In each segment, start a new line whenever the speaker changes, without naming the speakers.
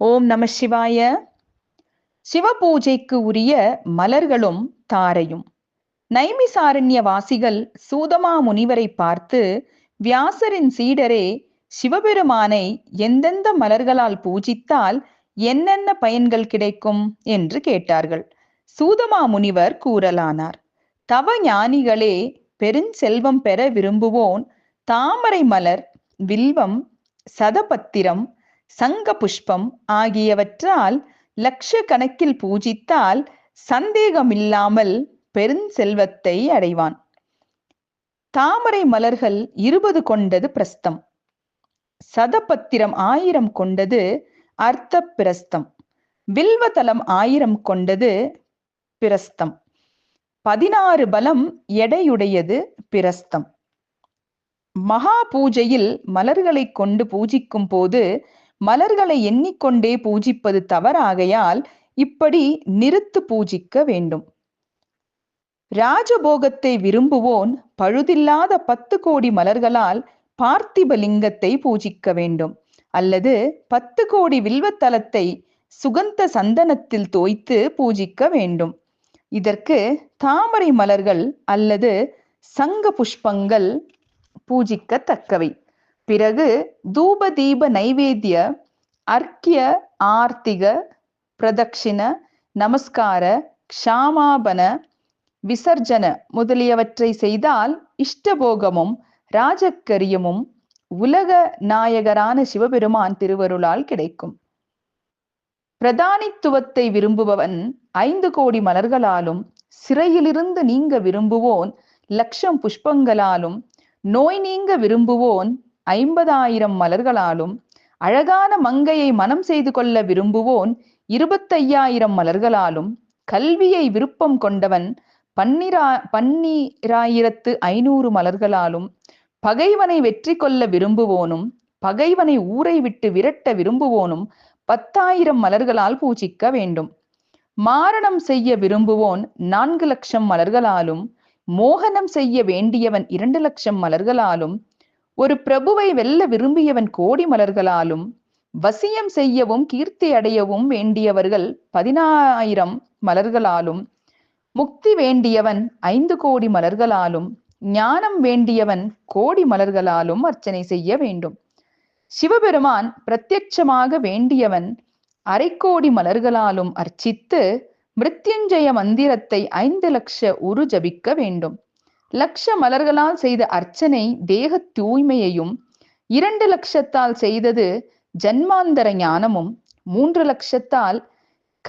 ஓம் நம சிவாய. சிவபூஜைக்கு உரிய மலர்களும் தாரையும். நைமிசாரண்ய வாசிகள் சூதமா முனிவரை பார்த்து வியாசரின் சீடரே சிவபெருமானை எந்தெந்த மலர்களால் பூஜித்தால் என்னென்ன பயன்கள் கிடைக்கும்? என்று கேட்டார்கள். சூதமா முனிவர் கூறலானார் தவ ஞானிகளே பெருஞ்செல்வம் பெற விரும்புவோன் தாமரை மலர் வில்வம் சதபத்திரம் சங்க புஷ்பம் ஆகியவற்றால் லட்ச கணக்கில் பூஜித்தால் சந்தேகமில்லாமல் பெருஞ்செல்வத்தை அடைவான். தாமரை மலர்கள் இருபது கொண்டது பிரஸ்தம். சதபத்திரம் ஆயிரம் கொண்டது அர்த்த பிரஸ்தம். வில்வதலம் ஆயிரம் கொண்டது பிரஸ்தம். பதினாறு பலம் எடையுடையது பிரஸ்தம். மகா பூஜையில் மலர்களை கொண்டு பூஜிக்கும் போது மலர்களை எண்ணிக்கொண்டே பூஜிப்பது தவறாகையால் இப்படி நிறுத்து பூஜிக்க வேண்டும். ராஜபோகத்தை விரும்புவோன் பழுதில்லாத பத்து கோடி மலர்களால் பார்த்திபலிங்கத்தை பூஜிக்க வேண்டும். அல்லது பத்து கோடி வில்வத்தலத்தை சுகந்த சந்தனத்தில் தோய்த்து பூஜிக்க வேண்டும். இதற்கு தாமரை மலர்கள் அல்லது சங்க புஷ்பங்கள் பூஜிக்கத்தக்கவை. பிறகு தூப தீப நைவேத்திய அர்க்கிய ஆர்த்திக பிரதக்ஷிண நமஸ்கார க்ஷாமாபன விசர்ஜன முதலியவற்றை செய்தால் இஷ்டபோகமும் ராஜக்கரியமும் உலக நாயகரான சிவபெருமான் திருவருளால் கிடைக்கும். பிரதானித்துவத்தை விரும்புபவன் ஐந்து கோடி மலர்களாலும் சிறையிலிருந்து நீங்க விரும்புவோன் லட்சம் புஷ்பங்களாலும் நோய் நீங்க விரும்புவோன் ஐம்பதாயிரம் மலர்களாலும் அழகான மங்கையை மனம் செய்து கொள்ள விரும்புவோன் இருபத்தையாயிரம் மலர்களாலும் கல்வியை விருப்பம் கொண்டவன் பன்னிரா பன்னிராயிரத்து ஐநூறு மலர்களாலும் பகைவனை வெற்றி கொள்ள விரும்புவோனும் பகைவனை ஊரை விட்டு விரட்ட விரும்புவோனும் பத்தாயிரம் மலர்களால் பூஜிக்க வேண்டும். மாரணம் செய்ய விரும்புவோன் நான்கு லட்சம் மலர்களாலும் மோகனம் செய்ய வேண்டியவன் இரண்டு லட்சம் மலர்களாலும் ஒரு பிரபுவை வெல்ல விரும்பியவன் கோடி மலர்களாலும் வசியம் செய்யவும் கீர்த்தி அடையவும் வேண்டியவர்கள் பதினாயிரம் மலர்களாலும் முக்தி வேண்டியவன் ஐந்து கோடி மலர்களாலும் ஞானம் வேண்டியவன் கோடி மலர்களாலும் அர்ச்சனை செய்ய வேண்டும். சிவபெருமான் பிரத்யட்சமாக வேண்டியவன் அரைக்கோடி மலர்களாலும் அர்ச்சித்து மிருத்யுஞ்சய மந்திரத்தை ஐந்து லட்ச உரு ஜபிக்க வேண்டும். லட்ச மலர்களால் செய்த அர்ச்சனை தேக தூய்மையையும் இரண்டு லட்சத்தால் செய்தது ஜன்மாந்தர ஞானமும் மூன்று லட்சத்தால்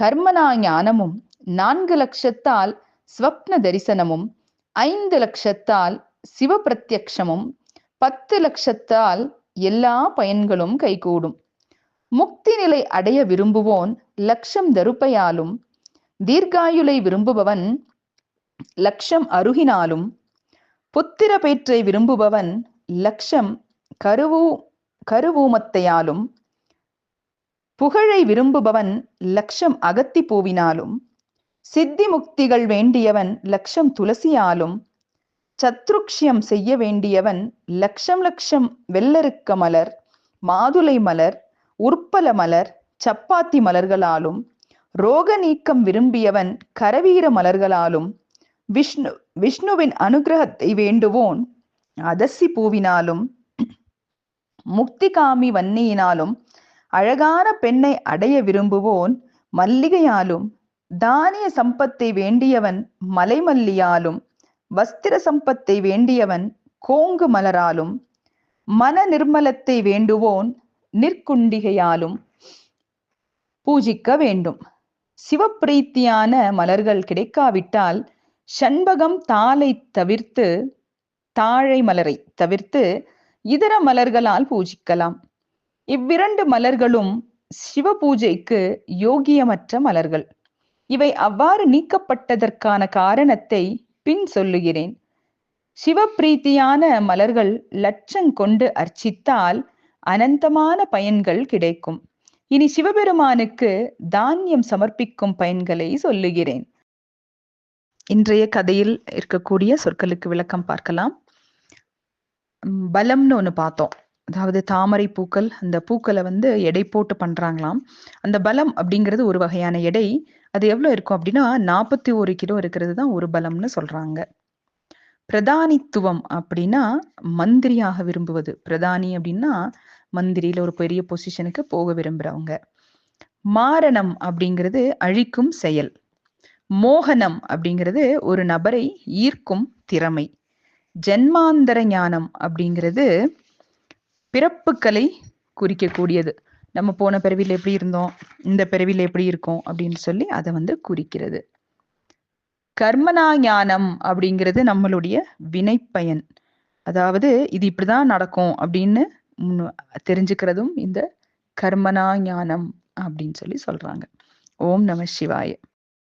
கர்மனா ஞானமும் நான்கு லட்சத்தால் ஸ்வப்ன தரிசனமும் ஐந்து லட்சத்தால் சிவ பிரத்யக்ஷமும் பத்து லட்சத்தால் எல்லா பயன்களும் கைகூடும். முக்தி நிலை அடைய விரும்புவோன் லட்சம் தருப்பையாலும் தீர்காயுளை விரும்புபவன் லட்சம் அருகினாலும் புத்திர பேற்றை விரும்புபவன் லட்சம் கருவூ கருவூமத்தையாலும் புகழை விரும்புபவன் லட்சம் அகத்தி பூவினாலும் சித்தி முக்திகள் வேண்டியவன் லட்சம் துளசியாலும் சத்ருக்ஷியம் செய்ய வேண்டியவன் லட்சம் லட்சம் வெள்ளருக்க மலர் மாதுளை மலர் உற்பல மலர் சப்பாத்தி மலர்களாலும் ரோக நீக்கம் விரும்பியவன் கரவீர மலர்களாலும் விஷ்ணு விஷ்ணுவின் அனுகிரகத்தை வேண்டுவோன். அதசி பூவினாலும் முக்திகாமி வன்னியினாலும் அழகான பெண்ணை அடைய விரும்புவோன். மல்லிகையாலும் தானிய சம்பத்தை வேண்டியவன் மலைமல்லியாலும் வஸ்திர சம்பத்தை வேண்டியவன் கோங்கு மலராலும் மன நிர்மலத்தை வேண்டுவோன் நிற்குண்டிகையாலும் பூஜிக்க வேண்டும். சிவப்பிரீத்தியான மலர்கள் கிடைக்காவிட்டால் ஷண்பகம் தாளை தவிர்த்து தாழை மலரை தவிர்த்து இதர மலர்களால் பூஜிக்கலாம். இவ்விரண்டு மலர்களும் சிவ பூஜைக்கு யோகியமற்ற மலர்கள். இவை அவ்வாறு நீக்கப்பட்டதற்கான காரணத்தை பின் சொல்லுகிறேன். சிவப்பிரீத்தியான மலர்கள் லட்சம் கொண்டு அர்ச்சித்தால் அனந்தமான பயன்கள் கிடைக்கும். இனி சிவபெருமானுக்கு தானியம் சமர்ப்பிக்கும் பயன்களை சொல்லுகிறேன். இன்றைய கதையில் இருக்கக்கூடிய சொற்களுக்கு விளக்கம் பார்க்கலாம். பலம்னு ஒன்று பார்த்தோம். அதாவது தாமரை பூக்கள் அந்த பூக்களை வந்து எடை போட்டு பண்றாங்களாம். அந்த பலம் அப்படிங்கிறது ஒரு வகையான எடை. அது எவ்வளோ இருக்கும் அப்படின்னா நாற்பத்தி ஒரு கிலோ இருக்கிறது தான் ஒரு பலம்னு சொல்றாங்க. பிரதானித்துவம் அப்படின்னா மந்திரியாக விரும்புவது. பிரதானி அப்படின்னா மந்திரியில ஒரு பெரிய பொசிஷனுக்கு போக விரும்புறவங்க. மாரணம் அப்படிங்கிறது அழிக்கும் செயல். மோகனம் அப்படிங்கிறது ஒரு நபரை ஈர்க்கும் திறமை. ஜென்மாந்தர ஞானம் அப்படிங்கிறது பிறப்புகளை குறிக்கக்கூடியது. நம்ம போன பிறவியில் எப்படி இருந்தோம் இந்த பிறவியில் எப்படி இருக்கோம் அப்படின்னு சொல்லி அதை வந்து குறிக்கிறது. கர்மனா ஞானம் அப்படிங்கிறது நம்மளுடைய வினைப்பயன். அதாவது இது இப்படிதான் நடக்கும் அப்படின்னு தெரிஞ்சுக்கிறதும் இந்த கர்மனா ஞானம் அப்படின்னு சொல்லி சொல்றாங்க. ஓம் நம சிவாய.